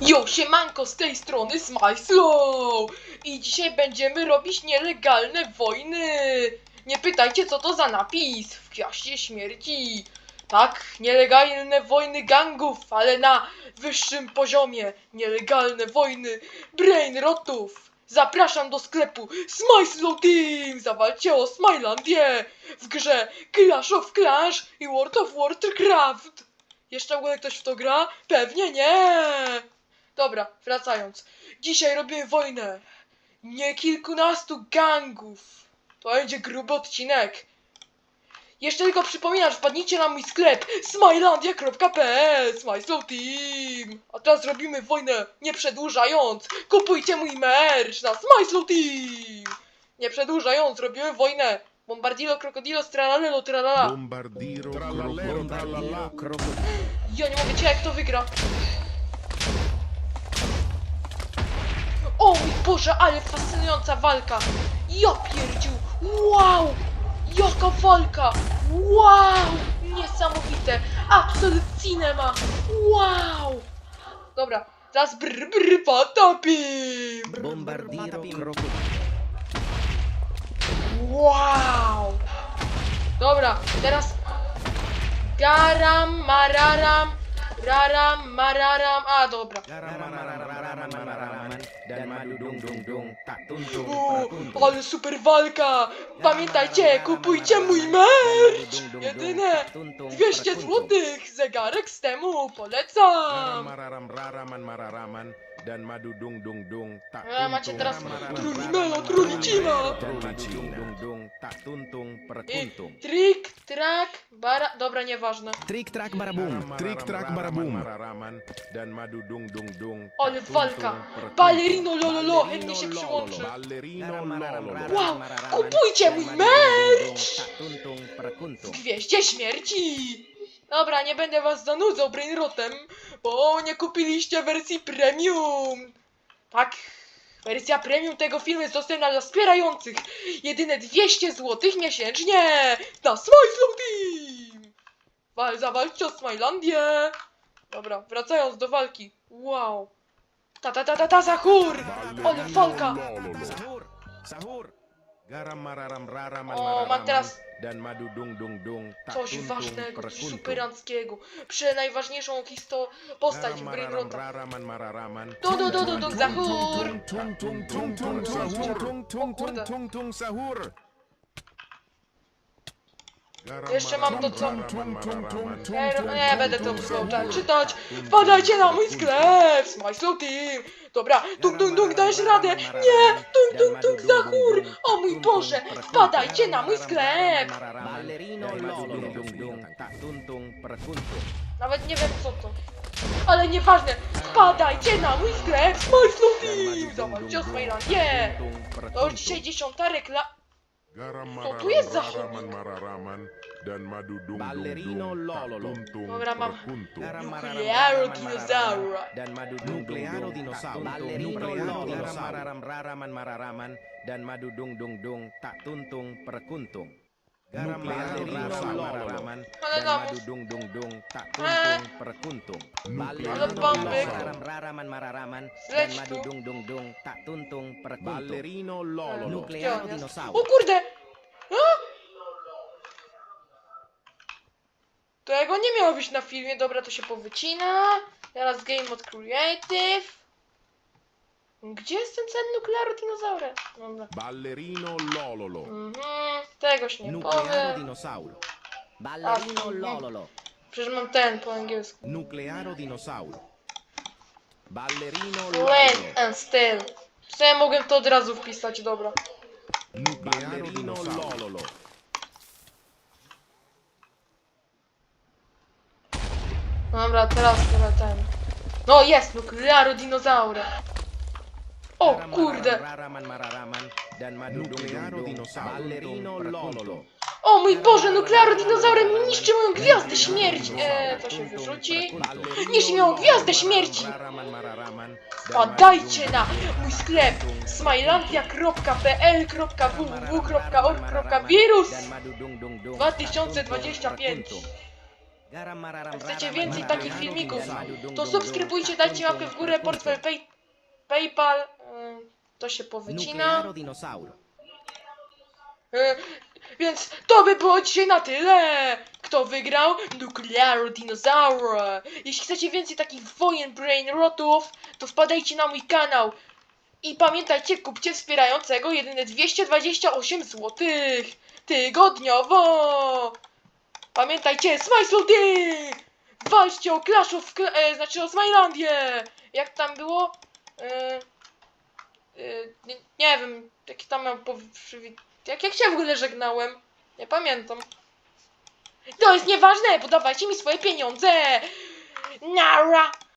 Jo, siemanko, z tej strony Smajslow! I dzisiaj będziemy robić nielegalne wojny! Nie pytajcie, co to za napis w Gwiaździe Śmierci! Tak, nielegalne wojny gangów, ale na wyższym poziomie. Nielegalne wojny brainrotów! Zapraszam do sklepu Smajslow Team! Zawalcie o Smilandię w grze Clash of Clash i World of Warcraft! Jeszcze w ogóle ktoś w to gra? Pewnie nie! Dobra, wracając. Dzisiaj robimy wojnę. Nie kilkunastu gangów. To będzie gruby odcinek. Jeszcze tylko przypominam, że wpadnijcie na mój sklep smilandia.pl Smyslow Team. A teraz robimy wojnę nie przedłużając. Kupujcie mój merch na Smyslow Team. Nie przedłużając, robimy wojnę. Bombardilo, krokodilo, stralalelo, tralala. Bombardiro, crocodilo, tralala. Ja nie mogę cię, jak to wygra. O mój Boże, ale fascynująca walka. Ja pierdził. Wow. Jaka walka. Wow. Niesamowite. Absolut cinema. Wow. Dobra, teraz brr brr patapim. Bombardiro crocodilo. Wow. Dobra, teraz garam, mararam, raram, mararam. A, dobra. Madu dung dung dung tak tuntung O, ale super walka! Pamiętajcie, kupujcie mój merch! Jedyne 200 złotych, zegarek z temu, polecam! Mararam, raraman, mararaman. Dan madu dung dung dung tak A, macie tuntung, teraz. Trulimelo, Trulicina! Dan madu dung dung dung tak tuntung I perkuntung. trik, trak, bara... Dobra, nieważne. Trik trak barabum. Trik trak barabum. Dan madu dung dung dung. Ale tak walka! Ballerino lololo, chętnie się przyłączy. Ballerino lololo. Wow, kupujcie mój merch! Tak. Gwieździe Śmierci! Dobra, nie będę was zanudzał brainrotem, bo nie kupiliście wersji premium! Tak, wersja premium tego filmu jest dostępna dla wspierających! Jedyne 200 zł miesięcznie! Na Smile Team! Wal, zawalczcie o Smilandię! Dobra, wracając do walki. Wow! Ta ta ta ta ta Zachur! Ale walka! Sahur. Sahur. Garam mararam raraman O, mam teraz Dan madu dung dung dung tak coś ważnego, perkuntung. superanckiego. Prze najważniejszą histo postać w do, do, Zachur! Tung tung tung tung sahur tung tung tung tung tung sahur. Jeszcze mam to, co- no nie będę to słuchał, czytać. Wpadajcie na mój sklep! Smyslow Team! Dobra, tung tung tung, dajesz radę! Nie! Tung tung tung, Zachur! O mój Boże! Wpadajcie na mój sklep! Nawet nie wiem co to. Ale nieważne! Wpadajcie na mój sklep! Smyslow Team! Zobaczcie o Smilandię! To już dzisiaj dziesiąta rekla... Co tu jest Zachód? Ballerino lololo. Dobra, mam. Garam Nuclearo dinosaura. dan madu dung Nuclearo dung dinosaur. tak ballerino Nuclearo lolo dinosaur. mararam raraman mararaman dan madu dung dung dung tak tuntung perkuntung mararaman dan madu dung dung dung tak Eh. tuntung perkuntung Nuclearo Ale bombek. mararam raraman maraman dan madu dung dung dung tak tuntung perkuntung Ballerino dinosaur O kurde! A? To jego nie miało być na filmie, dobra, to się powycina. Teraz Game Mode Creative. Gdzie jest ten cel nuklearu dinozaura? Ballerino lololo. Mhm, tego się nie Nuclearo powiem. dinosaur ballerino Ah, lololo Przecież mam ten po angielsku. Nuclearo dinosaur ballerino Land lololo and still. Co ja mogłem to od razu wpisać, dobra. Ballerino lololo. Dobra, teraz chyba ten. No jest, nuklearu dinozaura. O kurde! O mój Boże, nuklearu dinozaurem niszczy moją gwiazdę śmierci! Eee, to się wyrzuci. Niszczy moją gwiazdę śmierci! Wpadajcie na mój sklep. Smilandia.pl.www.org.wirus 2025 Garam mararam Jak chcecie więcej takich filmików, To subskrybujcie, dajcie łapkę w górę, portfel pay, PayPal. To się powycina. Nuclearo dinosauro. E, Więc to by było dzisiaj na tyle! Kto wygrał? Nuclear Dinosaur! Jeśli chcecie więcej takich wojen brainrotów, to wpadajcie na mój kanał. I pamiętajcie, kupcie wspierającego jedyne 228 zł tygodniowo! Pamiętajcie, Smajsludy! Walczcie o Clash of Cla- e, znaczy o Smilandię! Jak tam było? E, e, nie, nie wiem, jak tam miał jak, jak się w ogóle żegnałem? Nie pamiętam. To jest nieważne, podawajcie mi swoje pieniądze! Nara!